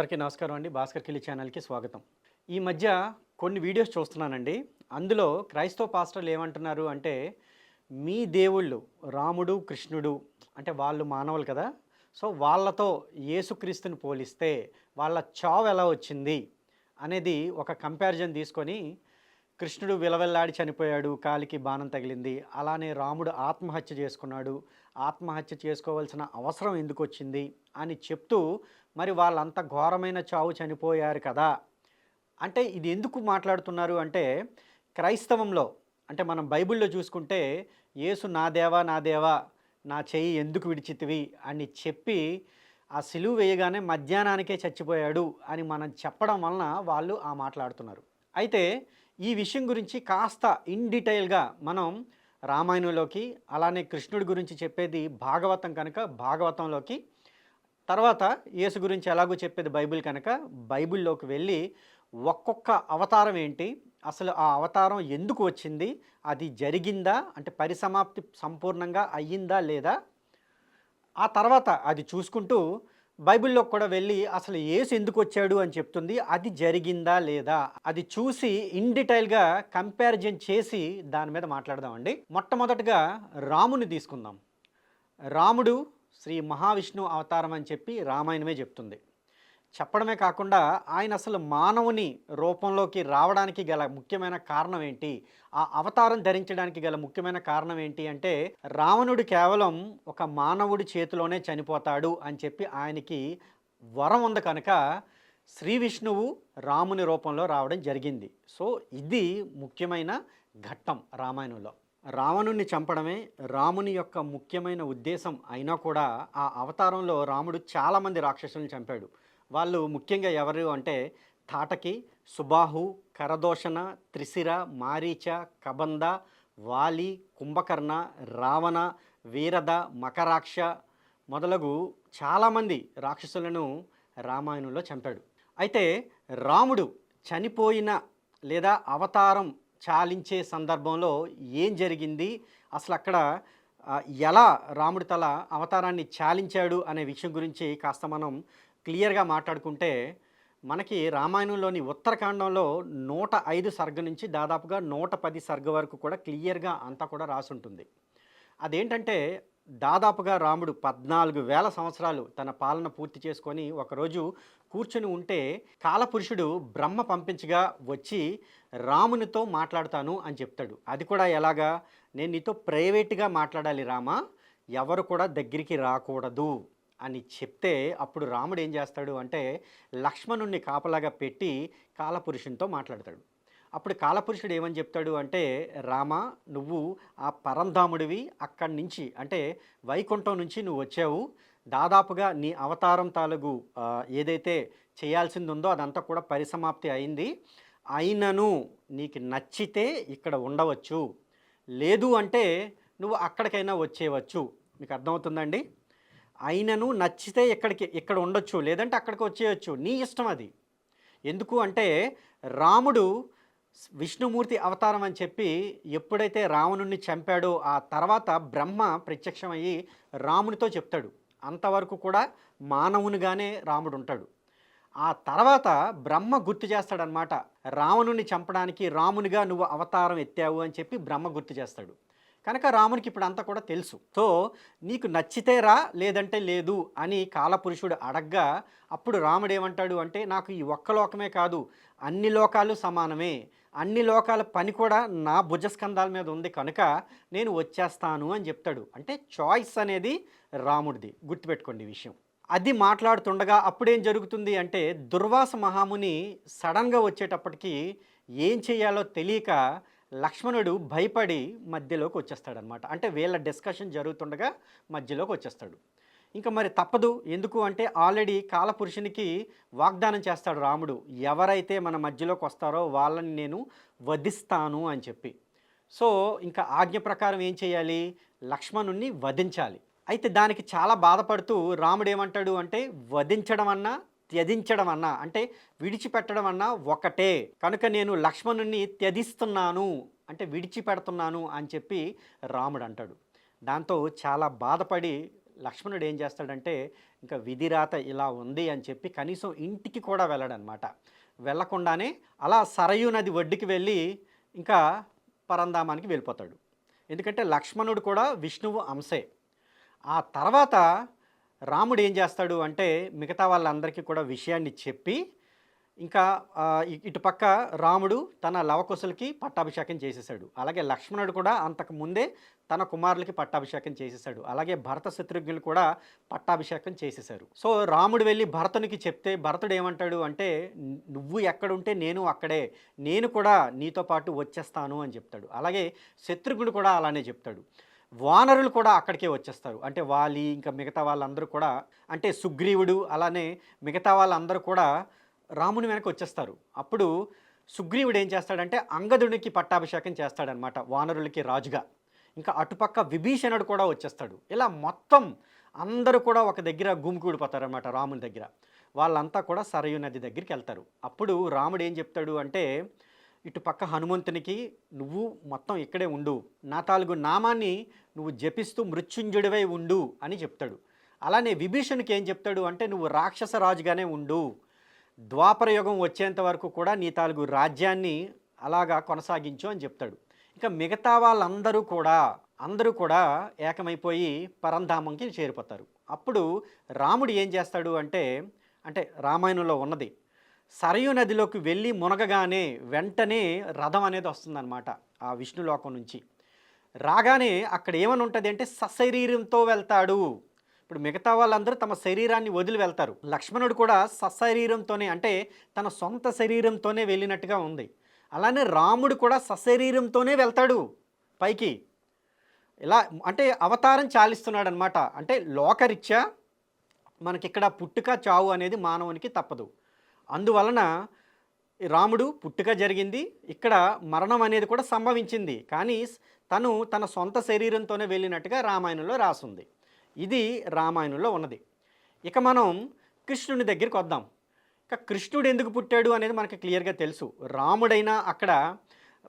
అందరికీ నమస్కారం అండి. భాస్కర్ కిలి ఛానల్కి స్వాగతం. ఈ మధ్య కొన్ని వీడియోస్ చూస్తున్నానండి. అందులో క్రైస్తవ పాస్టర్లు ఏమంటున్నారు అంటే మీ దేవుళ్ళు రాముడు కృష్ణుడు అంటే వాళ్ళు మానవులు కదా. సో వాళ్ళతో యేసుక్రీస్తుని పోలిస్తే వాళ్ళ చావు ఎలా వచ్చింది? అనేది ఒక కంపారిజన్ తీసుకొని కృష్ణుడు విలవెల్లాడి చనిపోయాడు కాలికి బాణం తగిలింది. అలానే రాముడు ఆత్మహత్య చేసుకున్నాడు. ఆత్మహత్య చేసుకోవాల్సిన అవసరం ఎందుకు వచ్చింది అని చెప్తూ మరి వాళ్ళంత ఘోరమైన చావు చనిపోయారు కదా. అంటే ఇది ఎందుకు మాట్లాడుతున్నారు అంటే క్రైస్తవంలో అంటే మనం బైబిల్లో చూసుకుంటే యేసు నా దేవా నా దేవా నా చెయ్యి ఎందుకు విడిచితివి అని చెప్పి ఆ సిలువు వేయగానే మధ్యాహ్నానికే చచ్చిపోయాడు అని మనం చెప్పడం వలన వాళ్ళు ఆ మాట్లాడుతున్నారు. అయితే ఈ విషయం గురించి కాస్త ఇన్ డీటెయిల్గా మనం రామాయణంలోకి అలానే కృష్ణుడి గురించి చెప్పేది భాగవతం కనుక భాగవతంలోకి. తర్వాత యేసు గురించి ఎలాగో చెప్పేది బైబిల్ కనుక బైబిల్లోకి వెళ్ళి ఒక్కొక్క అవతారం ఏంటి అసలు ఆ అవతారం ఎందుకు వచ్చింది అది జరిగిందా అంటే పరిసమాప్తి సంపూర్ణంగా అయ్యిందా లేదా ఆ తర్వాత అది చూసుకుంటూ బైబిల్లో కూడా వెళ్ళి అసలు యేసు ఎందుకు వచ్చాడు అని చెప్తుంది. అది జరిగిందా లేదా? అది చూసి ఇన్ డీటెయిల్గా కంపారిజన్ చేసి దాని మీద మాట్లాడదామండి. మొట్టమొదటగా రాముని తీసుకుందాం. రాముడు శ్రీ మహావిష్ణు అవతారం అని చెప్పి రామాయణమే చెప్తుంది. చెప్పడమే కాకుండా ఆయన అసలు మానవుని రూపంలోకి రావడానికి గల ముఖ్యమైన కారణం ఏంటి? ఆ అవతారం ధరించడానికి గల ముఖ్యమైన కారణం ఏంటి అంటే రావణుడు కేవలం ఒక మానవుడి చేతిలోనే చనిపోతాడు అని చెప్పి ఆయనకి వరం ఉంది కనుక శ్రీ విష్ణువు రాముని రూపంలో రావడం జరిగింది. సో ఇది ముఖ్యమైన ఘట్టం రామాయణంలో. రావణుణ్ణి చంపడమే రాముని యొక్క ముఖ్యమైన ఉద్దేశం అయినా కూడా ఆ అవతారంలో రాముడు చాలామంది రాక్షసులను చంపాడు. వాళ్ళు ముఖ్యంగా ఎవరు అంటే తాటకి సుబాహు కరదోషణ త్రిశిర మారీచ కబంద వాలి కుంభకర్ణ రావణ వీరద మకరాక్ష మొదలగు చాలామంది రాక్షసులను రామాయణంలో చంపాడు. అయితే రాముడు చనిపోయిన లేదా అవతారం చాలించే సందర్భంలో ఏం జరిగింది? అసలు అక్కడ ఎలా రాముడి తల అవతారాన్ని చాలించాడు అనే విషయం గురించి కాస్త మనం క్లియర్గా మాట్లాడుకుంటే మనకి రామాయణంలోని ఉత్తరకాండంలో నూట ఐదు సర్గ నుంచి దాదాపుగా నూట పది సర్గ వరకు కూడా క్లియర్గా అంతా కూడా రాసుంటుంది. అదేంటంటే దాదాపుగా రాముడు పద్నాలుగు వేల సంవత్సరాలు తన పాలన పూర్తి చేసుకొని ఒకరోజు కూర్చొని ఉంటే కాలపురుషుడు బ్రహ్మ పంపించగా వచ్చి రామునితో మాట్లాడతాను అని చెప్తాడు. అది కూడా ఎలాగా? నేను నీతో ప్రైవేట్గా మాట్లాడాలి రామా ఎవరు కూడా దగ్గరికి రాకూడదు. అని చెప్తే అప్పుడు రాముడు ఏం చేస్తాడు అంటే లక్ష్మణుణ్ణి కాపలాగా పెట్టి కాలపురుషునితో మాట్లాడతాడు. అప్పుడు కాలపురుషుడు ఏమని చెప్తాడు అంటే రామ నువ్వు ఆ పరంధాముడివి అక్కడి నుంచి అంటే వైకుంఠం నుంచి నువ్వు వచ్చావు. దాదాపుగా నీ అవతారం తాలూగు ఏదైతే చేయాల్సింది ఉందో అదంతా కూడా పరిసమాప్తి అయింది. అయినను నీకు నచ్చితే ఇక్కడ ఉండవచ్చు. లేదు అంటే నువ్వు అక్కడికైనా వచ్చేవచ్చు మీకు అర్థమవుతుందండి అయినను నచ్చితే ఇక్కడికి ఇక్కడ ఉండొచ్చు లేదంటే అక్కడికి వచ్చేయచ్చు. నీ ఇష్టం అది. ఎందుకు అంటే రాముడు విష్ణుమూర్తి అవతారం అని చెప్పి ఎప్పుడైతే రావణుణ్ణి చంపాడో ఆ తర్వాత బ్రహ్మ ప్రత్యక్షమయ్యి రామునితో చెప్తాడు. అంతవరకు కూడా మానవునిగానే రాముడు ఉంటాడు. ఆ తర్వాత బ్రహ్మ గుర్తు చేస్తాడనమాట రావణుని చంపడానికి రామునిగా నువ్వు అవతారం ఎత్తావు అని చెప్పి బ్రహ్మ గుర్తు చేస్తాడు. కనుక రామునికి ఇప్పుడు అంతా కూడా తెలుసు. సో నీకు నచ్చితే రా లేదంటే లేదు అని కాలపురుషుడు అడగ్గా అప్పుడు రాముడు ఏమంటాడు అంటే నాకు ఈ ఒక్క లోకమే కాదు అన్ని లోకాలు సమానమే. అన్ని లోకాల పని కూడా నా భుజస్కంధాల మీద ఉంది కనుక నేను వచ్చేస్తాను అని చెప్తాడు. అంటే చాయిస్ అనేది రాముడిది. గుర్తుపెట్టుకోండి విషయం. అది మాట్లాడుతుండగా అప్పుడేం జరుగుతుంది అంటే దుర్వాస మహాముని సడన్గా వచ్చేటప్పటికి ఏం చేయాలో తెలియక లక్ష్మణుడు భయపడి మధ్యలోకి వచ్చేస్తాడనమాట. అంటే వీళ్ళ డిస్కషన్ జరుగుతుండగా మధ్యలోకి వచ్చేస్తాడు. ఇంకా మరి తప్పదు. ఎందుకు అంటే ఆల్రెడీ కాలపురుషునికి వాగ్దానం చేస్తాడు రాముడు. ఎవరైతే మన మధ్యలోకి వస్తారో వాళ్ళని నేను వధిస్తాను అని చెప్పి. సో ఇంకా ఆజ్ఞ ప్రకారం ఏం చేయాలి? లక్ష్మణుణ్ణి వధించాలి. అయితే దానికి చాలా బాధపడుతూ రాముడు ఏమంటాడు అంటే వధించడం అన్నా త్యజించడం అన్నా అంటే విడిచిపెట్టడం అన్నా ఒకటే. కనుక నేను లక్ష్మణుణ్ణి త్యజిస్తున్నాను అంటే విడిచిపెడుతున్నాను అని చెప్పి రాముడు అంటాడు దాంతో చాలా బాధపడి లక్ష్మణుడు ఏం చేస్తాడంటే ఇంకా విధిరాత ఇలా ఉంది అని చెప్పి కనీసం ఇంటికి కూడా వెళ్ళడనమాట. వెళ్ళకుండానే అలా సరయు నది ఒడ్డుకి వెళ్ళి ఇంకా పరంధామానికి వెళ్ళిపోతాడు. ఎందుకంటే లక్ష్మణుడు కూడా విష్ణువు అంశే. ఆ తర్వాత రాముడు ఏం చేస్తాడు అంటే మిగతా వాళ్ళందరికీ కూడా విషయాన్ని చెప్పి ఇంకా ఇటుపక్క రాముడు తన లవకుశలకి పట్టాభిషేకం చేసేసాడు. అలాగే లక్ష్మణుడు కూడా అంతకు ముందే తన కుమారులకి పట్టాభిషేకం చేసేసాడు. అలాగే భరత శత్రుఘ్నులు కూడా పట్టాభిషేకం చేసేసారు. సో రాముడు వెళ్ళి భరతునికి చెప్తే భరతుడు ఏమంటాడు అంటే నువ్వు ఎక్కడుంటే నేను అక్కడే నేను కూడా నీతో పాటు వచ్చేస్తాను అని చెప్తాడు. అలాగే శత్రుఘ్నుడు కూడా అలానే చెప్తాడు. వానరులు కూడా అక్కడికే వచ్చేస్తారు. అంటే వాలి ఇంకా మిగతా వాళ్ళందరూ కూడా అంటే సుగ్రీవుడు అలానే మిగతా వాళ్ళందరూ కూడా రాముని వెనక వచ్చేస్తారు. అప్పుడు సుగ్రీవుడు ఏం చేస్తాడంటే అంగదుడికి పట్టాభిషేకం చేస్తాడనమాట వానరులకి రాజుగా. ఇంకా అటుపక్క విభీషణుడు కూడా వచ్చేస్తాడు. ఇలా మొత్తం అందరూ కూడా ఒక దగ్గర గుమికూడిపోతారనమాట రాముని దగ్గర. వాళ్ళంతా కూడా సరయు నది దగ్గరికి వెళ్తారు. అప్పుడు రాముడు ఏం చెప్తాడు అంటే ఇటు పక్క హనుమంతునికి నువ్వు మొత్తం ఇక్కడే ఉండు. నా తాలుగు నామాన్ని నువ్వు జపిస్తూ మృత్యుంజుడివై ఉండు అని చెప్తాడు. అలానే విభీషణుకి ఏం చెప్తాడు అంటే నువ్వు రాక్షస రాజుగానే ఉండు. ద్వాపరయుగం వచ్చేంత వరకు కూడా నీ తాలుగు రాజ్యాన్ని అలాగా కొనసాగించు అని చెప్తాడు. ఇంకా మిగతా వాళ్ళందరూ కూడా అందరూ కూడా ఏకమైపోయి పరంధామంకి చేరిపోతారు. అప్పుడు రాముడు ఏం చేస్తాడు అంటే అంటే రామాయణంలో ఉన్నది. సరయు నదిలోకి వెళ్ళి మునగగానే వెంటనే రథం అనేది వస్తుందన్నమాట ఆ విష్ణులోకం నుంచి. రాగానే అక్కడ ఏమని ఉంటుంది అంటే సశరీరంతో వెళ్తాడు. ఇప్పుడు మిగతా వాళ్ళందరూ తమ శరీరాన్ని వదిలి వెళ్తారు. లక్ష్మణుడు కూడా సశరీరంతోనే అంటే తన సొంత శరీరంతోనే వెళ్ళినట్టుగా ఉంది. అలానే రాముడు కూడా సశరీరంతోనే వెళ్తాడు పైకి. ఇలా అంటే అవతారం చాలిస్తున్నాడు అనమాట అంటే లోకరీత్యా మనకిక్కడ పుట్టుక చావు అనేది మానవునికి తప్పదు. అందువలన రాముడు పుట్టుక జరిగింది. ఇక్కడ మరణం అనేది కూడా సంభవించింది. కానీ తను తన సొంత శరీరంతోనే వెళ్ళినట్టుగా రామాయణంలో రాసుంది. ఇది రామాయణంలో ఉన్నది. ఇక మనం కృష్ణుని దగ్గరికి వద్దాం. ఇక కృష్ణుడు ఎందుకు పుట్టాడు అనేది మనకి క్లియర్గా తెలుసు. రాముడైనా అక్కడ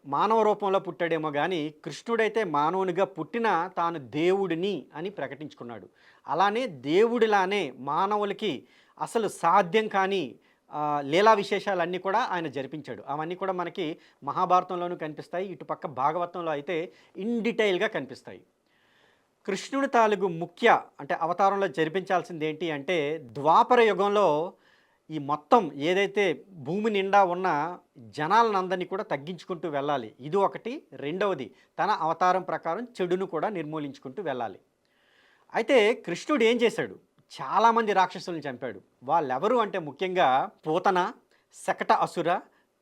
మానవ రూపంలో పుట్టాడేమో కానీ కృష్ణుడైతే మానవునిగా పుట్టిన తాను దేవుడిని అని ప్రకటించుకున్నాడు. అలానే దేవుడిలానే మానవులకి అసలు సాధ్యం కానీ లీలా విశేషాలన్నీ కూడా ఆయన జరిపించాడు. అవన్నీ కూడా మనకి మహాభారతంలోనూ కనిపిస్తాయి. ఇటుపక్క భాగవతంలో అయితే ఇన్ డీటెయిల్గా కనిపిస్తాయి. కృష్ణుడి తాలూకు ముఖ్య అంటే అవతారంలో జరిపించాల్సింది ఏంటి అంటే ద్వాపర యుగంలో ఈ మొత్తం ఏదైతే భూమి నిండా ఉన్న జనాలనందరినీ కూడా తగ్గించుకుంటూ వెళ్ళాలి. ఇది ఒకటి. రెండవది తన అవతారం ప్రకారం చెడును కూడా నిర్మూలించుకుంటూ వెళ్ళాలి. అయితే కృష్ణుడు ఏం చేశాడు? చాలామంది రాక్షసులను చంపాడు. వాళ్ళెవరు అంటే ముఖ్యంగా పూతన శకట అసుర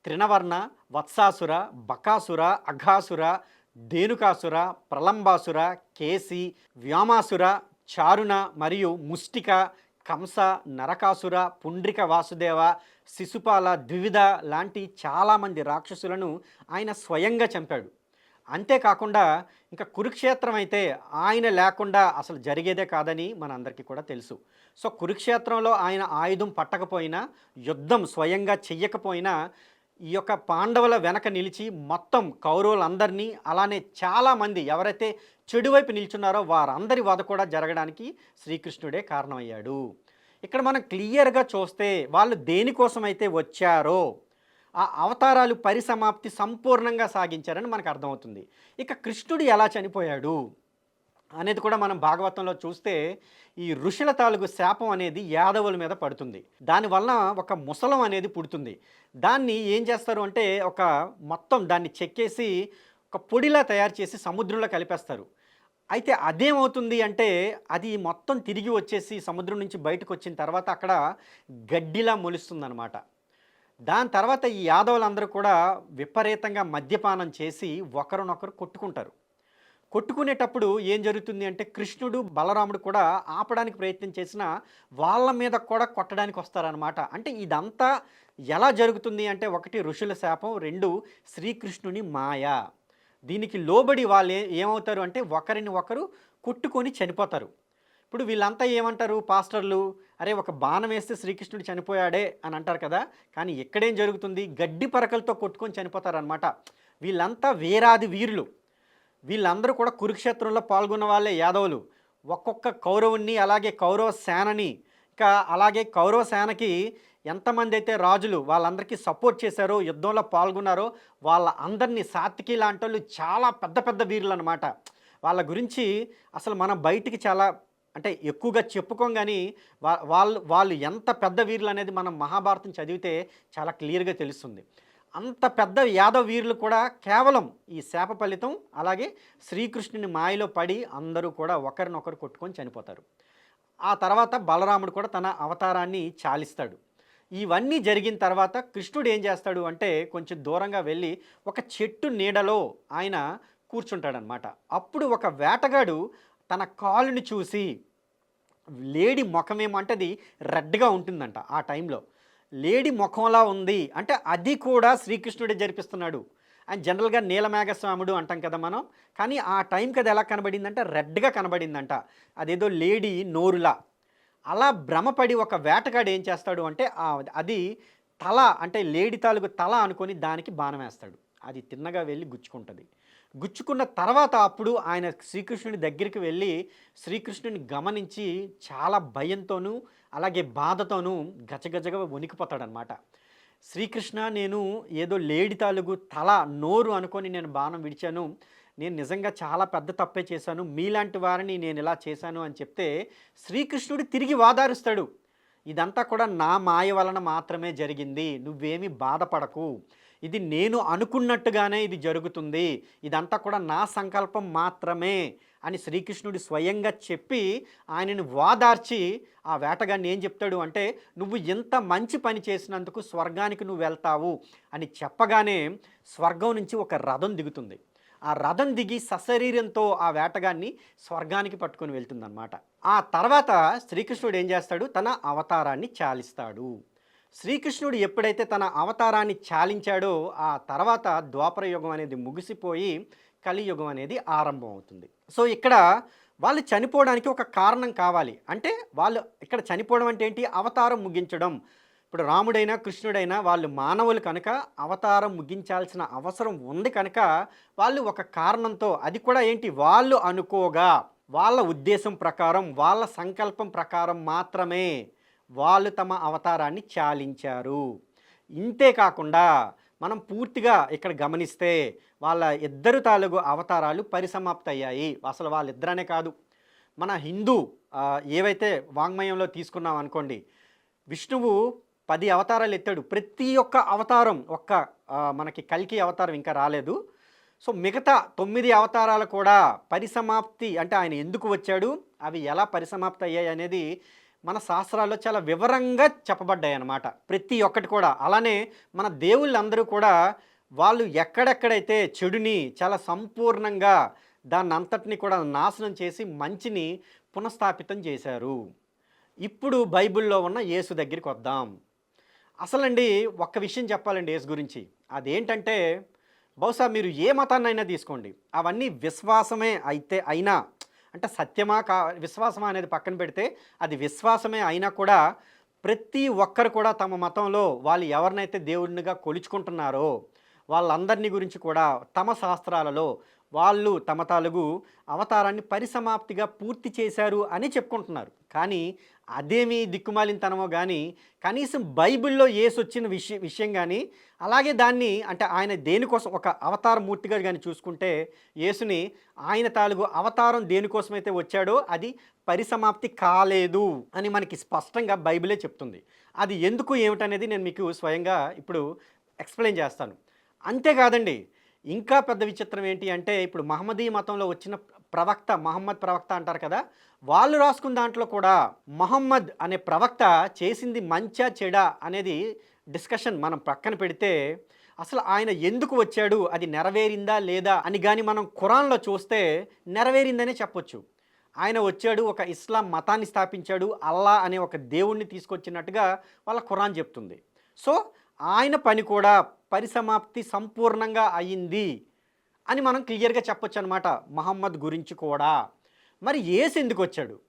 త్రినవర్ణ వత్సాసుర బకాసుర అఘాసుర దేనుకాసుర ప్రలంబాసుర కేసి వ్యోమాసుర చారుణ మరియు ముష్టిక కంస నరకాసుర పుండ్రిక వాసుదేవ శిశుపాల ద్వివిధ లాంటి చాలామంది రాక్షసులను ఆయన స్వయంగా చంపాడు. అంతేకాకుండా ఇంకా కురుక్షేత్రం అయితే ఆయన లేకుండా అసలు జరిగేదే కాదని మనందరికీ కూడా తెలుసు. సో కురుక్షేత్రంలో ఆయన ఆయుధం పట్టకపోయినా యుద్ధం స్వయంగా చెయ్యకపోయినా ఈ యొక్క పాండవుల వెనక నిలిచి మొత్తం కౌరవులందరినీ అలానే చాలామంది ఎవరైతే చెడువైపు నిల్చున్నారో వారందరి వధ కూడా జరగడానికి శ్రీకృష్ణుడే కారణమయ్యాడు. ఇక్కడ మనం క్లియర్గా చూస్తే వాళ్ళు దేనికోసమైతే వచ్చారో ఆ అవతారాలు పరిసమాప్తి సంపూర్ణంగా సాగించారని మనకు అర్థమవుతుంది. ఇక కృష్ణుడు ఎలా చనిపోయాడు అనేది కూడా మనం భాగవతంలో చూస్తే ఈ ఋషుల తాలూకు శాపం అనేది యాదవుల మీద పడుతుంది. దానివల్ల ఒక ముసలం అనేది పుడుతుంది. దాన్ని ఏం చేస్తారు అంటే ఒక మొత్తం దాన్ని చెక్కేసి ఒక పొడిలా తయారు చేసి సముద్రంలో కలిపేస్తారు. అయితే అదేమవుతుంది అంటే అది మొత్తం తిరిగి వచ్చేసి సముద్రం నుంచి బయటకు వచ్చిన తర్వాత అక్కడ గడ్డిలా మొలుస్తుందన్నమాట. దాని తర్వాత ఈ యాదవులందరూ కూడా విపరీతంగా మద్యపానం చేసి ఒకరినొకరు కొట్టుకుంటారు. కొట్టుకునేటప్పుడు ఏం జరుగుతుంది అంటే కృష్ణుడు బలరాముడు కూడా ఆపడానికి ప్రయత్నం చేసిన వాళ్ళ మీద కూడా కొట్టడానికి వస్తారనమాట అంటే ఇదంతా ఎలా జరుగుతుంది అంటే ఒకటి ఋషుల శాపం రెండు శ్రీకృష్ణుని మాయ. దీనికి లోబడి వాళ్ళు ఏమవుతారు అంటే ఒకరిని ఒకరు కొట్టుకొని చనిపోతారు. ఇప్పుడు వీళ్ళంతా ఏమంటారు? పాస్టర్లు అరే ఒక బాణం వేస్తే శ్రీకృష్ణుడు చనిపోయాడే అని అంటారు కదా. కానీ ఎక్కడేం జరుగుతుంది? గడ్డి పరకలతో కొట్టుకొని చనిపోతారనమాట వీళ్ళంతా వేరాది వీరులు. వీళ్ళందరూ కూడా కురుక్షేత్రంలో పాల్గొన్న వాళ్ళే యాదవులు. ఒక్కొక్క కౌరవుని అలాగే కౌరవ సేనని ఇంకా అలాగే కౌరవ సేనకి ఎంతమంది అయితే రాజులు వాళ్ళందరికీ సపోర్ట్ చేశారో యుద్ధంలో పాల్గొన్నారో వాళ్ళ అందరినీ సాత్వికి లాంటి వాళ్ళు చాలా పెద్ద పెద్ద వీరులు అనమాట వాళ్ళ గురించి అసలు మనం బయటికి చాలా అంటే ఎక్కువగా చెప్పుకోం కానీ వా వాళ్ళు వాళ్ళు ఎంత పెద్ద వీరులు అనేది మనం మహాభారతం చదివితే చాలా క్లియర్గా తెలుస్తుంది. అంత పెద్ద యాదవ వీరులు కూడా కేవలం ఈ శాప ఫలితం అలాగే శ్రీకృష్ణుని మాయలో పడి అందరూ కూడా ఒకరినొకరు కొట్టుకొని చనిపోతారు. ఆ తర్వాత బలరాముడు కూడా తన అవతారాన్ని చాలిస్తాడు. ఇవన్నీ జరిగిన తర్వాత కృష్ణుడు ఏం చేస్తాడు అంటే కొంచెం దూరంగా వెళ్ళి ఒక చెట్టు నీడలో ఆయన కూర్చుంటాడనమాట. అప్పుడు ఒక వేటగాడు తన కాలుని చూసి లేడీ ముఖం ఏమంటే అది రెడ్గా ఉంటుందంట ఆ టైంలో. లేడీ ముఖంలా ఉంది అంటే అది కూడా శ్రీకృష్ణుడే జరిపిస్తున్నాడు. అండ్ జనరల్గా నీలమేఘస్వాముడు అంటాం కదా మనం. కానీ ఆ టైంకి అది ఎలా కనబడిందంటే రెడ్గా కనబడిందంట. అదేదో లేడీ నోరులా. అలా భ్రమపడి ఒక వేటగాడు ఏం చేస్తాడు అంటే అది తల అంటే లేడి తాలూకు తల అనుకొని దానికి బాణం వేస్తాడు. అది తిన్నగా వెళ్ళి గుచ్చుకుంటుంది. గుచ్చుకున్న తర్వాత అప్పుడు ఆయన శ్రీకృష్ణుడి దగ్గరికి వెళ్ళి శ్రీకృష్ణుని గమనించి చాలా భయంతోనూ అలాగే బాధతోనూ గజగజగా వణికిపోతాడనమాట శ్రీకృష్ణ నేను ఏదో లేడి తాలూకు తల నోరు అనుకొని నేను బాణం విడిచాను. నేను నిజంగా చాలా పెద్ద తప్పే చేశాను. మీలాంటి వారిని నేను ఇలా చేశాను అని చెప్తే శ్రీకృష్ణుడు తిరిగి వాదారుస్తాడు. ఇదంతా కూడా నా మాయ వలన మాత్రమే జరిగింది. నువ్వేమీ బాధపడకు. ఇది నేను అనుకున్నట్టుగానే ఇది జరుగుతుంది. ఇదంతా కూడా నా సంకల్పం మాత్రమే అని శ్రీకృష్ణుడు స్వయంగా చెప్పి ఆయనను వాదార్చి ఆ వేటగాన్ని ఏం చెప్తాడు అంటే నువ్వు ఎంత మంచి పని చేసినందుకు స్వర్గానికి నువ్వు వెళ్తావు అని చెప్పగానే స్వర్గం నుంచి ఒక రథం దిగుతుంది. ఆ రథం దిగి సశరీరంతో ఆ వేటగాన్ని స్వర్గానికి పట్టుకొని వెళ్తుందన్నమాట. ఆ తర్వాత శ్రీకృష్ణుడు ఏం చేస్తాడు? తన అవతారాన్ని చాలిస్తాడు. శ్రీకృష్ణుడు ఎప్పుడైతే తన అవతారాన్ని చాలించాడో ఆ తర్వాత ద్వాపర యుగం అనేది ముగిసిపోయి కలియుగం అనేది ఆరంభం అవుతుంది సో ఇక్కడ వాళ్ళు చనిపోవడానికి ఒక కారణం కావాలి. అంటే వాళ్ళు ఇక్కడ చనిపోవడం అంటే ఏంటి? అవతారం ముగించడం. ఇప్పుడు రాముడైనా కృష్ణుడైనా వాళ్ళు మానవులు కనుక అవతారం ముగించాల్సిన అవసరం ఉంది కనుక వాళ్ళు ఒక కారణంతో అది కూడా ఏంటి? వాళ్ళు అనుకోగా వాళ్ళ ఉద్దేశం ప్రకారం వాళ్ళ సంకల్పం ప్రకారం మాత్రమే వాళ్ళు తమ అవతారాన్ని చాలించారు. ఇంతే కాకుండా మనం పూర్తిగా ఇక్కడ గమనిస్తే వాళ్ళ ఇద్దరు తాలూకు అవతారాలు పరిసమాప్తి అయ్యాయి అసలు వాళ్ళిద్దరనే కాదు. మన హిందూ ఏవైతే వాంగ్మయంలో తీసుకున్నాం అనుకోండి విష్ణువు పది అవతారాలు ఎత్తాడు. ప్రతి ఒక్క అవతారం ఒక్క మనకి కల్కి అవతారం ఇంకా రాలేదు. సో మిగతా తొమ్మిది అవతారాలు కూడా పరిసమాప్తి అంటే ఆయన ఎందుకు వచ్చాడు? అవి ఎలా పరిసమాప్తి అయ్యాయి అనేది మన శాస్త్రాల్లో చాలా వివరంగా చెప్పబడ్డాయి అన్నమాట ప్రతి ఒక్కటి కూడా. అలానే మన దేవుళ్ళందరూ కూడా వాళ్ళు ఎక్కడెక్కడైతే చెడుని చాలా సంపూర్ణంగా దాన్ని అంతటిని కూడా నాశనం చేసి మంచిని పునఃస్థాపితం చేశారు. ఇప్పుడు బైబిల్లో ఉన్న యేసు దగ్గరికి వద్దాం. అసలండి ఒక్క విషయం చెప్పాలండి యేసు గురించి. అదేంటంటే బహుశా మీరు ఏ మతాన్నైనా తీసుకోండి. అవన్నీ విశ్వాసమే అయితే అయినా అంటే సత్యమా కా విశ్వాసమా అనేది పక్కన పెడితే అది విశ్వాసమే అయినా కూడా ప్రతి ఒక్కరు కూడా తమ మతంలో వాళ్ళు ఎవరినైతే దేవుడినిగా కొలుచుకుంటున్నారో వాళ్ళందరినీ గురించి కూడా తమ శాస్త్రాలలో వాళ్ళు తమ తాలుగు అవతారాన్ని పరిసమాప్తిగా పూర్తి చేశారు అని చెప్పుకుంటున్నారు. కానీ అదేమి దిక్కుమాలినతనమో కానీ కనీసం బైబిల్లో ఏసు వచ్చిన విషయ విషయం కానీ అలాగే దాన్ని అంటే ఆయన దేనికోసం ఒక అవతార మూర్తిగా కానీ చూసుకుంటే యేసుని ఆయన తాలుగు అవతారం దేనికోసమైతే వచ్చాడో అది పరిసమాప్తి కాలేదు అని మనకి స్పష్టంగా బైబిలే చెప్తుంది. అది ఎందుకు ఏమిటనేది నేను మీకు స్వయంగా ఇప్పుడు ఎక్స్ప్లెయిన్ చేస్తాను. అంతేకాదండి ఇంకా పెద్ద విచిత్రం ఏంటి అంటే ఇప్పుడు మహమ్మదీ మతంలో వచ్చిన ప్రవక్త మహమ్మద్ ప్రవక్త అంటారు కదా వాళ్ళు రాసుకున్న దాంట్లో కూడా మహమ్మద్ అనే ప్రవక్త చేసింది మంచా చెడా అనేది డిస్కషన్ మనం పక్కన పెడితే అసలు ఆయన ఎందుకు వచ్చాడు అది నెరవేరిందా లేదా అని కానీ మనం ఖురాన్లో చూస్తే నెరవేరిందనే చెప్పొచ్చు. ఆయన వచ్చాడు ఒక ఇస్లాం మతాన్ని స్థాపించాడు అల్లా అనే ఒక దేవుణ్ణి తీసుకొచ్చినట్టుగా వాళ్ళ ఖురాన్ చెప్తుంది. సో ఆయన పని కూడా పరిసమాప్తి సంపూర్ణంగా అయింది అని మనం క్లియర్గా చెప్పొచ్చు అనమాట మహమ్మద్ గురించి కూడా. మరి ఏసు ఎందుకు వచ్చాడు?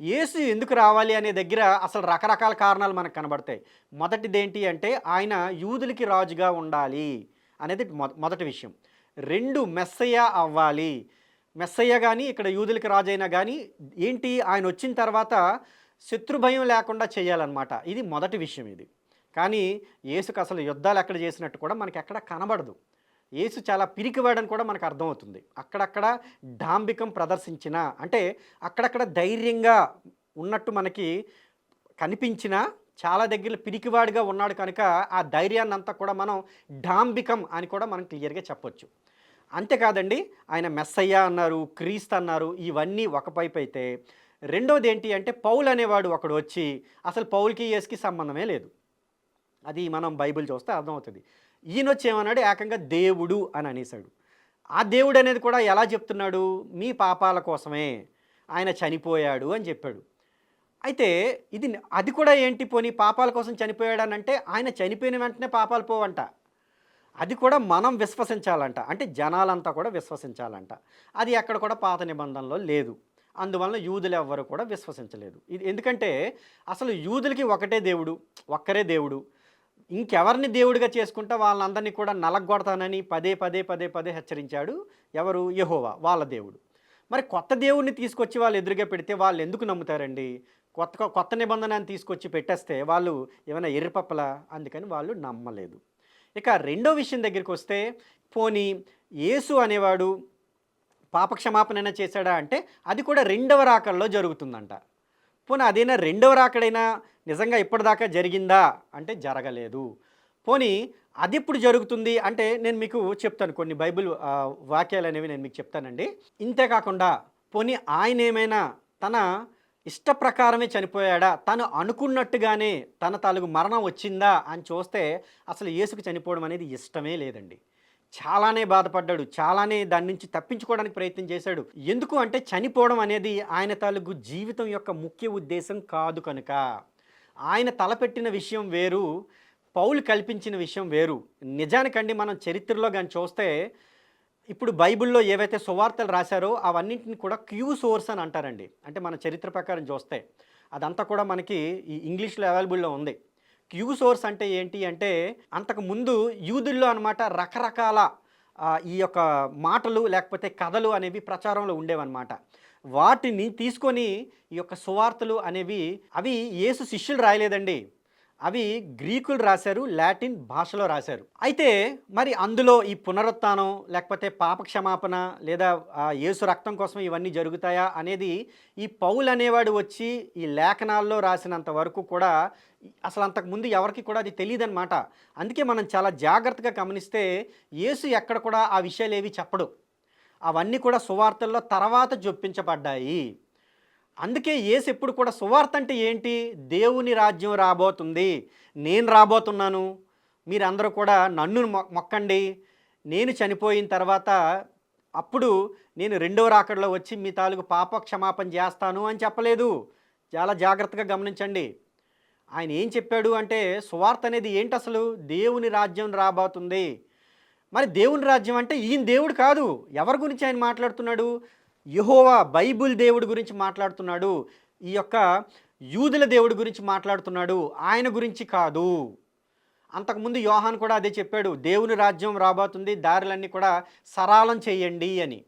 ఏసు ఎందుకు రావాలి అనే దగ్గర అసలు రకరకాల కారణాలు మనకు కనబడతాయి. మొదటిది ఏంటి అంటే ఆయన యూదులకి రాజుగా ఉండాలి అనేది మొ మొదటి విషయం. రెండు మెస్సయ్య అవ్వాలి. మెస్సయ్య కానీ ఇక్కడ యూదులకి రాజైనా కానీ ఏంటి? ఆయన వచ్చిన తర్వాత శత్రుభయం లేకుండా చేయాలన్నమాట. ఇది మొదటి విషయం ఇది. కానీ యేసుకు అసలు యుద్ధాలు ఎక్కడ చేసినట్టు కూడా మనకి ఎక్కడ కనబడదు. యేసు చాలా పిరికివాడని కూడా మనకు అర్థమవుతుంది. అక్కడక్కడ డాంబికం ప్రదర్శించిన అంటే అక్కడక్కడ ధైర్యంగా ఉన్నట్టు మనకి కనిపించినా చాలా దగ్గర పిరికివాడిగా ఉన్నాడు కనుక ఆ ధైర్యాన్ని అంతా కూడా మనం డాంబికం అని కూడా మనం క్లియర్గా చెప్పొచ్చు. అంతేకాదండి ఆయన మెస్సయ్య అన్నారు క్రీస్తు అన్నారు ఇవన్నీ ఒక పైపు అయితే రెండోది ఏంటి అంటే పౌల్ అనేవాడు ఒకడు వచ్చి అసలు పౌల్కి యేసుకి సంబంధమే లేదు. అది మనం బైబిల్ చూస్తే అర్థమవుతుంది. ఈయన వచ్చి ఏమన్నాడు ఏకంగా దేవుడు అని అనేసాడు ఆ దేవుడు అనేది కూడా ఎలా చెప్తున్నాడు? మీ పాపాల కోసమే ఆయన చనిపోయాడు అని చెప్పాడు. అయితే ఇది అది కూడా ఏంటి పోనీ? పాపాల కోసం చనిపోయాడనంటే ఆయన చనిపోయిన వెంటనే పాపాలు పోవంట. అది కూడా మనం విశ్వసించాలంట. అంటే జనాలంతా కూడా విశ్వసించాలంట. అది ఎక్కడ కూడా పాత నిబంధనలో లేదు. అందువలన యూదులు ఎవ్వరు కూడా విశ్వసించలేదు. ఇది ఎందుకంటే అసలు యూదులకి ఒకటే దేవుడు ఒక్కరే దేవుడు. ఇంకెవరిని దేవుడిగా చేసుకుంటే వాళ్ళందరినీ కూడా నలగొడతానని పదే పదే పదే పదే హెచ్చరించాడు ఎవరు? యహోవా వాళ్ళ దేవుడు. మరి కొత్త దేవుడిని తీసుకొచ్చి వాళ్ళు ఎదురుగా పెడితే వాళ్ళు ఎందుకు నమ్ముతారండి? కొత్త కొత్త నిబంధనని తీసుకొచ్చి పెట్టేస్తే వాళ్ళు ఏమైనా ఎర్రిపప్పలా? అందుకని వాళ్ళు నమ్మలేదు. ఇక రెండో విషయం దగ్గరికి వస్తే పోనీ యేసు అనేవాడు పాపక్షమాపణ చేశాడా అంటే అది కూడా రెండవ రాకల్లో జరుగుతుందంట. పోనీ అదైనా రెండవ రాకడైనా నిజంగా ఇప్పటిదాకా జరిగిందా? అంటే జరగలేదు. పోనీ అది ఇప్పుడు జరుగుతుంది? అంటే నేను మీకు చెప్తాను కొన్ని బైబిల్ వాక్యాలు అనేవి నేను మీకు చెప్తానండి. ఇంతేకాకుండా పోనీ ఆయన ఏమైనా తన ఇష్ట ప్రకారమే చనిపోయాడా? తను అనుకున్నట్టుగానే తన తాలూకు మరణం వచ్చిందా? అని చూస్తే అసలు యేసుకు చనిపోవడం అనేది ఇష్టమే లేదండి. చాలానే బాధపడ్డాడు. చాలానే దాని నుంచి తప్పించుకోవడానికి ప్రయత్నం చేశాడు. ఎందుకు అంటే చనిపోవడం అనేది ఆయన తాలూకు జీవితం యొక్క ముఖ్య ఉద్దేశం కాదు కనుక. ఆయన తలపెట్టిన విషయం వేరు పౌలు కల్పించిన విషయం వేరు. నిజానికండి మనం చరిత్రలో కానీ చూస్తే ఇప్పుడు బైబిల్లో ఏవైతే సువార్తలు రాశారో అవన్నింటిని కూడా క్యూ సోర్స్ అని అంటారండి. అంటే మన చరిత్ర ప్రకారం చూస్తే. అదంతా కూడా మనకి ఈ ఇంగ్లీష్లో అవైలబుల్లో ఉంది. క్యూ సోర్స్ అంటే ఏంటి అంటే అంతకు ముందు యూదుల్లో అనమాట రకరకాల ఈ యొక్క మాటలు లేకపోతే కథలు అనేవి ప్రచారంలో ఉండేవన్నమాట. వాటిని తీసుకొని ఈ యొక్క సువార్తలు అనేవి అవి యేసు శిష్యులు రాయలేదండి. అవి గ్రీకులు రాశారు లాటిన్ భాషలో రాశారు. అయితే మరి అందులో ఈ పునరుత్నం లేకపోతే పాప క్షమాపణ లేదా యేసు రక్తం కోసం ఇవన్నీ జరుగుతాయా అనేది ఈ పౌల్ అనేవాడు వచ్చి ఈ లేఖనాల్లో రాసినంత వరకు కూడా అసలు అంతకుముందు ఎవరికి కూడా అది తెలియదన్నమాట అందుకే మనం చాలా జాగ్రత్తగా గమనిస్తే యేసు ఎక్కడ కూడా ఆ విషయాలు ఏవి చెప్పడు. అవన్నీ కూడా సువార్తల్లో తర్వాత జొప్పించబడ్డాయి. అందుకే ఏసు ఎప్పుడు కూడా సువార్త అంటే ఏంటి? దేవుని రాజ్యం రాబోతుంది. నేను రాబోతున్నాను. మీరందరూ కూడా నన్ను మొక్కండి. నేను చనిపోయిన తర్వాత అప్పుడు నేను రెండవ రాకడలో వచ్చి మీ తాలూకు పాప క్షమాపణ చేస్తాను అని చెప్పలేదు. చాలా జాగ్రత్తగా గమనించండి. ఆయన ఏం చెప్పాడు అంటే సువార్త అనేది ఏంటి అసలు? దేవుని రాజ్యం రాబోతుంది. మరి దేవుని రాజ్యం అంటే ఈయన దేవుడు కాదు. ఎవరి గురించి ఆయన మాట్లాడుతున్నాడు? యహోవా బైబుల్ దేవుడి గురించి మాట్లాడుతున్నాడు. ఈ యొక్క యూదుల దేవుడి గురించి మాట్లాడుతున్నాడు. ఆయన గురించి కాదు. అంతకుముందు యోహాన్ కూడా అదే చెప్పాడు. దేవుని రాజ్యం రాబోతుంది. దారులన్నీ కూడా సరాలం చేయండి అని.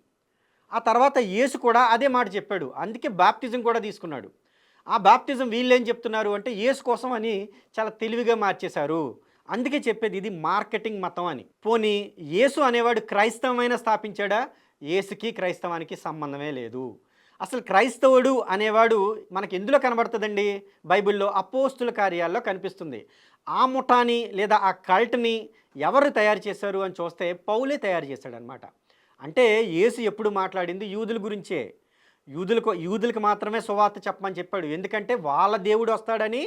ఆ తర్వాత యేసు కూడా అదే మాట చెప్పాడు. అందుకే బాప్తిజం కూడా తీసుకున్నాడు. ఆ బాప్తిజం వీళ్ళు ఏం చెప్తున్నారు అంటే యేసు కోసం అని చాలా తెలివిగా మార్చేశారు. అందుకే చెప్పేది ఇది మార్కెటింగ్ మతం అని. పోనీ యేసు అనేవాడు క్రైస్తవమైన స్థాపించాడా? యేసుకి క్రైస్తవానికి సంబంధమే లేదు. అసలు క్రైస్తవుడు అనేవాడు మనకి ఎందులో కనబడుతుందండి? బైబిల్లో అపోస్తుల కార్యాల్లో కనిపిస్తుంది. ఆ ముఠాని లేదా ఆ కల్ట్ని ఎవరు తయారు చేశారు అని చూస్తే పౌలే తయారు చేశాడనమాట. అంటే యేసు ఎప్పుడు మాట్లాడింది? యూదుల గురించే. యూదులకు యూదులకు మాత్రమే సువార్త చెప్పమని చెప్పాడు. ఎందుకంటే వాళ్ళ దేవుడు వస్తాడని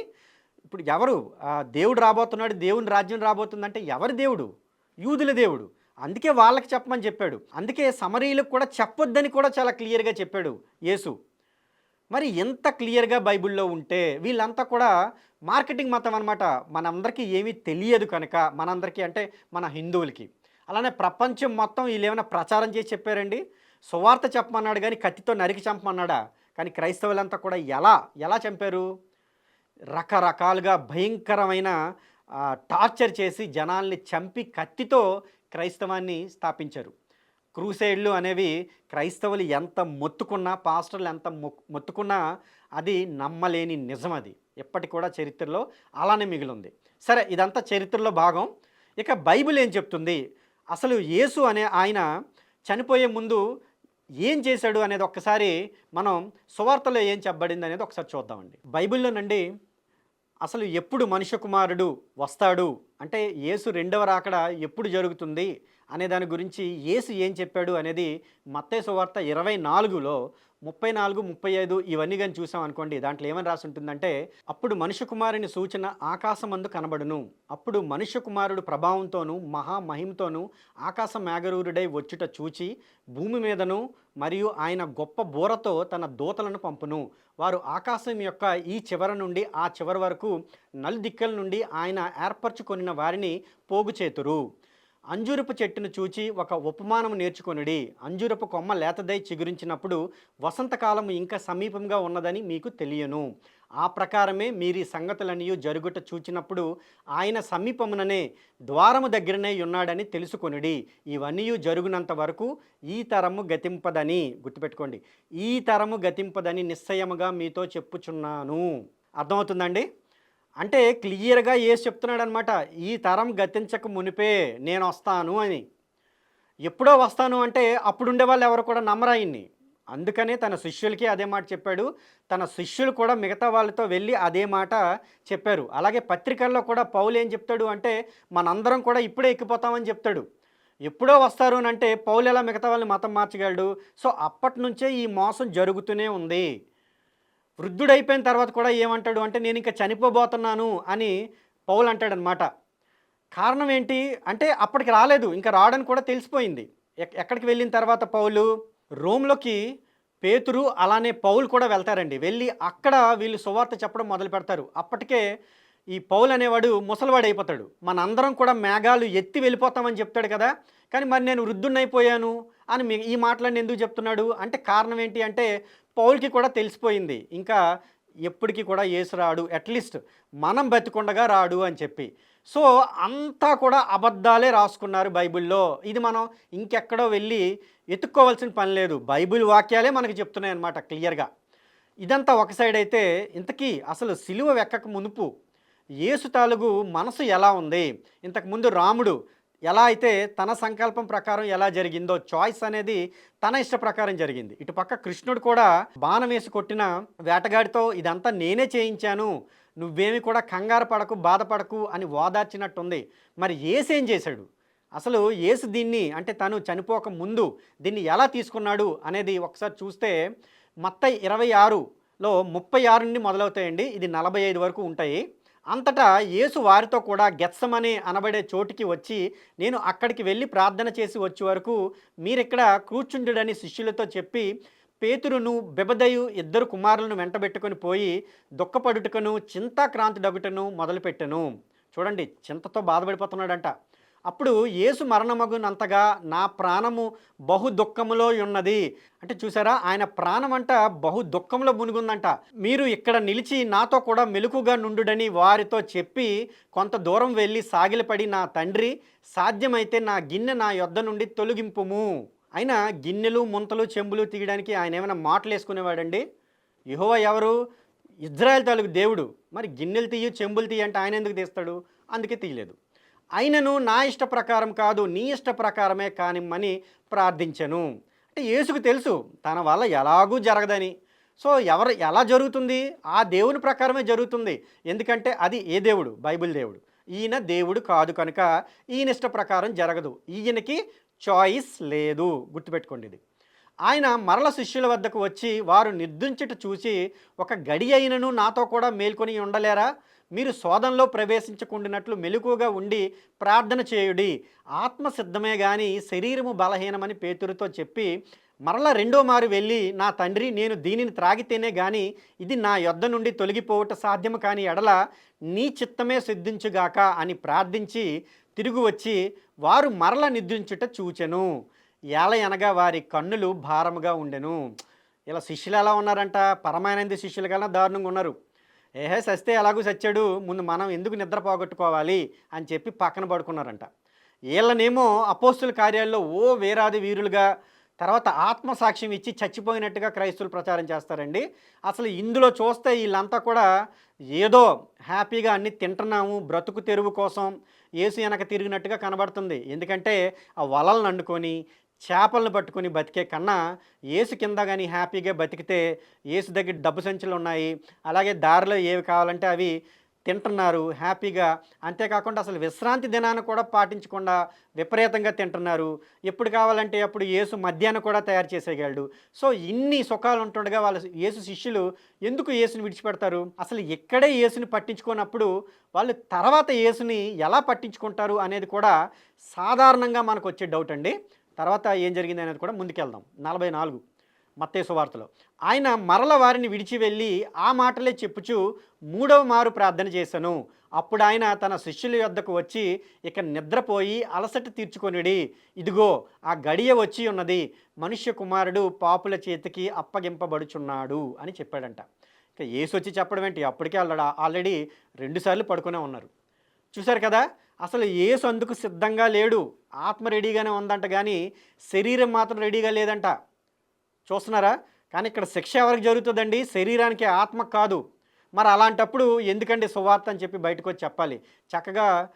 ఇప్పుడు ఎవరు? దేవుడు రాబోతున్నాడు దేవుని రాజ్యం రాబోతుందంటే ఎవరి దేవుడు? యూదుల దేవుడు. అందుకే వాళ్ళకి చెప్పమని చెప్పాడు. అందుకే సమరీలకు కూడా చెప్పొద్దని కూడా చాలా క్లియర్గా చెప్పాడు యేసు. మరి ఎంత క్లియర్గా బైబిల్లో ఉంటే వీళ్ళంతా కూడా మార్కెటింగ్ మతం అనమాట మనందరికీ ఏమీ తెలియదు కనుక మనందరికీ అంటే మన హిందువులకి. అలానే ప్రపంచం మొత్తం వీళ్ళు ఏమైనా ప్రచారం చేసి చెప్పారండి? సువార్త చెప్పమన్నాడు కానీ కత్తితో నరికి చంపమన్నాడా? కానీ క్రైస్తవులంతా కూడా ఎలా? ఎలా చంపారు? రకరకాలుగా భయంకరమైన టార్చర్ చేసి జనాల్ని చంపి కత్తితో క్రైస్తవాన్ని స్థాపించారు. క్రూసైడ్లు అనేవి క్రైస్తవులు ఎంత మొత్తుకున్నా పాస్టర్లు ఎంత మొత్తుకున్నా అది నమ్మలేని నిజం అది. ఎప్పటికి కూడా చరిత్రలో అలానే మిగిలింది. సరే ఇదంతా చరిత్రలో భాగం. ఇక బైబిల్ ఏం చెప్తుంది? అసలు యేసు అనే ఆయన చనిపోయే ముందు ఏం చేశాడు అనేది ఒక్కసారి మనం సువార్తలో ఏం చెప్పబడింది అనేది ఒకసారి చూద్దామండి. బైబిల్లో నుండి అసలు ఎప్పుడు మనుష్య కుమారుడు వస్తాడు? అంటే యేసు రెండవ రాకడ ఎప్పుడు జరుగుతుంది? అనే దాని గురించి యేసు ఏం చెప్పాడు అనేది మత్తేసు వార్త ఇరవై నాలుగులో ముప్పై నాలుగు ముప్పై ఐదు ఇవన్నీ కానీ చూసాం అనుకోండి దాంట్లో ఏమని రాసి ఉంటుందంటే అప్పుడు మనుష్య కుమారుని సూచన ఆకాశమందు కనబడును. అప్పుడు మనుష్య కుమారుడు ప్రభావంతోనూ మహామహిమతోనూ ఆకాశ మేఘరూరుడై వచ్చుట చూచి భూమి మీదను మరియు ఆయన గొప్ప బోరతో తన దూతలను పంపును. వారు ఆకాశం యొక్క ఈ చివర నుండి ఆ చివరి వరకు నలుదిక్కల నుండి ఆయన ఏర్పరచుకొనిన వారిని పోగు చేతురు అంజూరపు చెట్టును చూచి ఒక ఉపమానం నేర్చుకొనుడి. అంజూరపు కొమ్మ లేతదై చిగురించినప్పుడు వసంతకాలం ఇంకా సమీపంగా ఉన్నదని మీకు తెలియను. ఆ ప్రకారమే మీరు ఈ సంగతులన్నీ జరుగుట చూచినప్పుడు ఆయన సమీపముననే ద్వారము దగ్గరనే ఉన్నాడని తెలుసుకొనుడి. ఇవన్నీ జరుగునంత వరకు ఈ తరము గతింపదని గుర్తుపెట్టుకోండి. ఈ తరము గతింపదని నిశ్చయముగా మీతో చెప్పుచున్నాను. అర్థమవుతుందండి? అంటే క్లియర్గా ఏసి చెప్తున్నాడు అనమాట ఈ తరం గతించక మునిపే నేను వస్తాను అని. ఎప్పుడో వస్తాను అంటే అప్పుడుండే వాళ్ళు ఎవరు కూడా నమ్మరాయిన్ని అందుకనే తన శిష్యులకి అదే మాట చెప్పాడు. తన శిష్యులు కూడా మిగతా వాళ్ళతో వెళ్ళి అదే మాట చెప్పారు. అలాగే పత్రికల్లో కూడా పౌలు ఏం చెప్తాడు అంటే మనందరం కూడా ఇప్పుడే ఎక్కిపోతామని చెప్తాడు. ఎప్పుడో వస్తారు అని అంటే పౌలు ఎలా మిగతా వాళ్ళని మతం మార్చగలడు? సో అప్పటి నుంచే ఈ మోసం జరుగుతూనే ఉంది. వృద్ధుడైపోయిన తర్వాత కూడా ఏమంటాడు అంటే నేను ఇంకా చనిపోబోతున్నాను అని పౌలు అంటాడనమాట. కారణం ఏంటి అంటే అప్పటికి రాలేదు. ఇంకా రావడం కూడా తెలిసిపోయింది. ఎక్- ఎక్కడికి వెళ్ళిన తర్వాత పౌలు? రోమ్లోకి పేతురు అలానే పౌలు కూడా వెళ్తారండి. వెళ్ళి అక్కడ వీళ్ళు సువార్త చెప్పడం మొదలు పెడతారు. అప్పటికే ఈ పౌలు అనేవాడు ముసలివాడు అయిపోతాడు. మనందరం కూడా మేఘాలు ఎత్తి వెళ్ళిపోతామని చెప్తాడు కదా. కానీ మరి నేను వృద్ధున్నైపోయాను అని ఈ మాటలన్నీ ఎందుకు చెప్తున్నాడు? అంటే కారణం ఏంటి అంటే పౌల్కి కూడా తెలిసిపోయింది. ఇంకా ఎప్పటికీ కూడా యేసు రాడు. అట్లీస్ట్ మనం బతికుండగా రాడు అని చెప్పి. సో అంతా కూడా అబద్ధాలే రాసుకున్నారు బైబిల్లో. ఇది మనం ఇంకెక్కడో వెళ్ళి ఎత్తుక్కోవాల్సిన పని లేదు. బైబిల్ వాక్యాలే మనకు చెప్తున్నాయి అన్నమాట క్లియర్గా. ఇదంతా ఒక సైడ్ అయితే ఇంతకీ అసలు సిలువ వెక్కక మునుపు యేసు తాలుగు మనసు ఎలా ఉంది? ఇంతకుముందు రాముడు ఎలా అయితే తన సంకల్పం ప్రకారం ఎలా జరిగిందో చాయిస్ అనేది తన ఇష్ట ప్రకారం జరిగింది. ఇటు పక్క కృష్ణుడు కూడా బాణం వేసి కొట్టిన వేటగాడితో ఇదంతా నేనే చేయించాను. నువ్వేమి కూడా కంగారు పడకు బాధపడకు అని ఓదార్చినట్టుంది. మరి ఏసు ఏం చేశాడు? అసలు ఏసు దీన్ని అంటే తను చనిపోక ముందు దీన్ని ఎలా తీసుకున్నాడు అనేది ఒకసారి చూస్తే మొత్తం ఇరవై ఆరులో ముప్పై ఆరు నుండి మొదలవుతాయండి. ఇది నలభై ఐదు వరకు ఉంటాయి. అంతటా యేసు వారితో కూడా గెత్సమని అనబడే చోటికి వచ్చి నేను అక్కడికి వెళ్ళి ప్రార్థన చేసి వచ్చే వరకు మీరిక్కడ కూర్చుండుడని శిష్యులతో చెప్పి పేతురును బెబదయు ఇద్దరు కుమారులను వెంటబెట్టుకొని పోయి దుఃఖపడుటకును చింతాక్రాంతుడగుటను మొదలుపెట్టను. చూడండి చింతతో బాధపడిపోతున్నాడంట. అప్పుడు యేసు మరణమగునంతగా నా ప్రాణము బహు దుఃఖములో ఉన్నది. అంటే చూసారా ఆయన ప్రాణం అంట బహు దుఃఖంలో మునిగుందంట. మీరు ఇక్కడ నిలిచి నాతో కూడా మెలుకుగా నుండుడని వారితో చెప్పి కొంత దూరం వెళ్ళి సాగిలపడి నా తండ్రి సాధ్యమైతే నా గిన్నె నా యొద్ద నుండి తొలగింపుము. అయినా గిన్నెలు ముంతలు చెంబులు తీయడానికి ఆయన ఏమైనా మాటలు వేసుకునేవాడండి యెహోవా ఎవరు? ఇజ్రాయెల్ తాలూకు దేవుడు. మరి గిన్నెలు తీయు చెంబులు తీయంటే ఆయన ఎందుకు తీస్తాడు? అందుకే తీయలేదు. అయినను నా ఇష్ట ప్రకారం కాదు నీ ఇష్ట ప్రకారమే కానిమ్మని ప్రార్థించను. అంటే యేసుకు తెలుసు తన వల్ల ఎలాగూ జరగదని. సో ఎవరు ఎలా జరుగుతుంది? ఆ దేవుని ప్రకారమే జరుగుతుంది. ఎందుకంటే అది ఏ దేవుడు? బైబిల్ దేవుడు. ఈయన దేవుడు కాదు కనుక ఈయన ఇష్ట ప్రకారం జరగదు. ఈయనకి చాయిస్ లేదు. గుర్తుపెట్టుకోండి ఇది. ఆయన మరల శిష్యుల వద్దకు వచ్చి వారు నిర్దుంచుట చూసి ఒక గడి అయినను నాతో కూడా మేల్కొని ఉండలేరా? మీరు శోధనలో ప్రవేశించకుండినట్లు మెలకుగా ఉండి ప్రార్థన చేయుడి. ఆత్మ సిద్ధమే గాని శరీరము బలహీనమని పేతురుతో చెప్పి మరల రెండో మారు వెళ్ళి నా తండ్రి నేను దీనిని త్రాగితేనే గాని ఇది నా యొద్ద నుండి తొలగిపోవట సాధ్యము కాని ఎడల నీ చిత్తమే సిద్ధించుగాక అని ప్రార్థించి తిరిగి వచ్చి వారు మరల నిద్రించుట చూచెను. ఏలయనగా వారి కన్నులు భారముగా ఉండెను. ఇలా శిష్యులు ఎలా ఉన్నారంట? పరమానంది శిష్యుల కన్నా దారుణంగా ఉన్నారు. ఏహే సస్తే ఎలాగూ సచ్చాడు ముందు మనం ఎందుకు నిద్ర పోగొట్టుకోవాలి అని చెప్పి పక్కన పడుకున్నారంట. వీళ్ళనేమో అపోస్తుల కార్యాల్లో ఓ వేరాది వీరులుగా తర్వాత ఆత్మసాక్ష్యం ఇచ్చి చచ్చిపోయినట్టుగా క్రైస్తులు ప్రచారం చేస్తారండి. అసలు ఇందులో చూస్తే వీళ్ళంతా కూడా ఏదో హ్యాపీగా అన్ని తింటున్నాము బ్రతుకు తెరువు కోసం ఏసు వెనక తిరిగినట్టుగా కనబడుతుంది. ఎందుకంటే ఆ వలలను అండుకొని చేపలను పట్టుకొని బతికే కన్నా ఏసు కింద కానీ హ్యాపీగా బతికితే ఏసు దగ్గర డబ్బు సంచులు ఉన్నాయి అలాగే దారిలో ఏవి కావాలంటే అవి తింటున్నారు హ్యాపీగా. అంతేకాకుండా అసలు విశ్రాంతి దినాన్ని కూడా పాటించకుండా విపరీతంగా తింటున్నారు. ఎప్పుడు కావాలంటే అప్పుడు యేసు మధ్యాహ్నం కూడా తయారు చేసేయగలడు. సో ఇన్ని సుఖాలు ఉంటుండగా వాళ్ళ యేసు శిష్యులు ఎందుకు యేసుని విడిచిపెడతారు? అసలు ఎక్కడే యేసుని పట్టించుకున్నప్పుడు వాళ్ళు తర్వాత యేసుని ఎలా పట్టించుకుంటారు అనేది కూడా సాధారణంగా మనకు వచ్చే డౌట్ అండి తర్వాత ఏం జరిగింది అనేది కూడా ముందుకెళ్దాం. నలభై నాలుగు మత్తేసు వార్తలో. ఆయన మరల వారిని విడిచి వెళ్ళి ఆ మాటలే చెప్పుచు మూడవ మారు ప్రార్థన చేశాను. అప్పుడు ఆయన తన శిష్యుల యొద్దకు వచ్చి ఇక నిద్రపోయి అలసట తీర్చుకొనిడి ఇదిగో ఆ గడియ వచ్చి ఉన్నది. మనుష్య కుమారుడు పాపుల చేతికి అప్పగింపబడుచున్నాడు అని చెప్పాడంట. ఇక ఏసు వచ్చి చెప్పడం ఏంటి? అప్పటికే ఆల్రెడీ ఆల్రెడీ రెండుసార్లు పడుకునే ఉన్నారు. చూశారు కదా? అసలు ఏసు అందుకు సిద్ధంగా లేడు. ఆత్మ రెడీగానే ఉందంట కానీ శరీరం మాత్రం రెడీగా లేదంట. చూస్తున్నారా? కానీ ఇక్కడ శిక్ష ఎవరికి జరుగుతుందండి? శరీరానికి ఆత్మ కాదు. మరి అలాంటప్పుడు ఎందుకండి సువార్త అని చెప్పి బయటకు వచ్చి చెప్పాలి? చక్కగా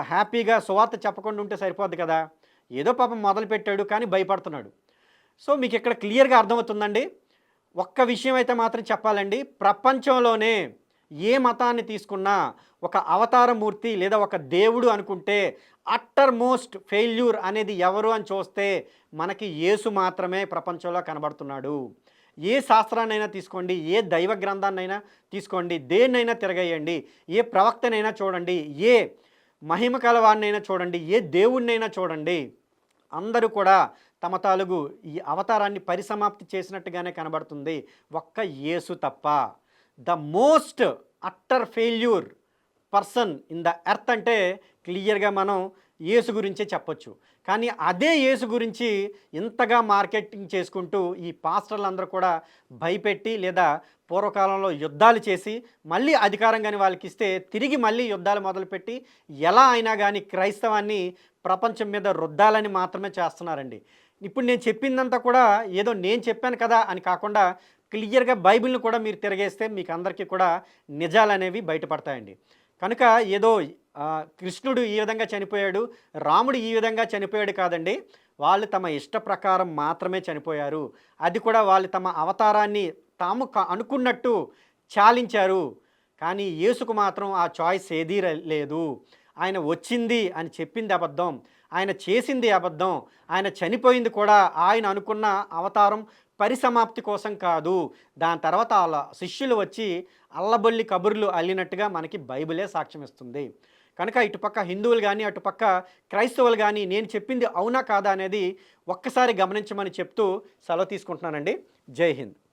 హ్యాపీగా సువార్త చెప్పకుండా ఉంటే సరిపోద్ది కదా? ఏదో పాపం మొదలుపెట్టాడు కానీ భయపడుతున్నాడు. సో మీకు ఇక్కడ క్లియర్గా అర్థమవుతుందండి. ఒక్క విషయం అయితే మాత్రం చెప్పాలండి. ప్రపంచంలోనే ఏ మతాన్ని తీసుకున్నా ఒక అవతారమూర్తి లేదా ఒక దేవుడు అనుకుంటే అట్టర్ మోస్ట్ ఫెయిల్యూర్ అనేది ఎవరు అని చూస్తే మనకి యేసు మాత్రమే ప్రపంచంలో కనబడుతున్నాడు. ఏ శాస్త్రాన్నైనా తీసుకోండి ఏ దైవ గ్రంథాన్నైనా తీసుకోండి దేన్నైనా తిరగేయండి ఏ ప్రవక్తనైనా చూడండి ఏ మహిమ కలవాడినైనా చూడండి ఏ దేవుణ్ణైనా చూడండి. అందరూ కూడా తమ తాలుగు ఈ అవతారాన్ని పరిసమాప్తి చేసినట్టుగానే కనబడుతుంది ఒక్క యేసు తప్ప. The most utter failure person in the earth అంటే క్లియర్గా మనం యేసు గురించే చెప్పొచ్చు. కానీ అదే యేసు గురించి ఇంతగా మార్కెటింగ్ చేసుకుంటూ ఈ పాస్టర్లు అందరూ కూడా భయపెట్టి లేదా పూర్వకాలంలో యుద్ధాలు చేసి మళ్ళీ అధికారం కానీ వాళ్ళకి ఇస్తే తిరిగి మళ్ళీ యుద్ధాలు మొదలుపెట్టి ఎలా అయినా కానీ క్రైస్తవాన్ని ప్రపంచం మీద రుద్దాలని మాత్రమే చేస్తున్నారండి. ఇప్పుడు నేను చెప్పిందంతా కూడా ఏదో నేను చెప్పాను కదా అని కాకుండా క్లియర్గా బైబిల్ని కూడా మీరు తిరగేస్తే మీకు అందరికీ కూడా నిజాలు అనేవి బయటపడతాయండి. కనుక ఏదో కృష్ణుడు ఈ విధంగా చనిపోయాడు రాముడు ఈ విధంగా చనిపోయాడు కాదండి. వాళ్ళు తమ ఇష్ట ప్రకారం మాత్రమే చనిపోయారు. అది కూడా వాళ్ళు తమ అవతారాన్ని తాము అనుకున్నట్టు చాలించారు. కానీ యేసుకు మాత్రం ఆ చాయిస్ ఏదీ లేదు. ఆయన వచ్చింది అని చెప్పింది అబద్ధం. ఆయన చేసింది అబద్ధం. ఆయన చనిపోయింది కూడా ఆయన అనుకున్న అవతారం పరిసమాప్తి కోసం కాదు. దాని తర్వాత వాళ్ళ శిష్యులు వచ్చి అల్లబొల్లి కబుర్లు అల్లినట్టుగా మనకి బైబిలే సాక్ష్యం ఇస్తుంది. కనుక ఇటుపక్క హిందువులు కానీ అటుపక్క క్రైస్తవులు కానీ నేను చెప్పింది అవునా కాదా అనేది ఒక్కసారి గమనించమని చెప్తూ సెలవు తీసుకుంటున్నానండి. జై హింద్.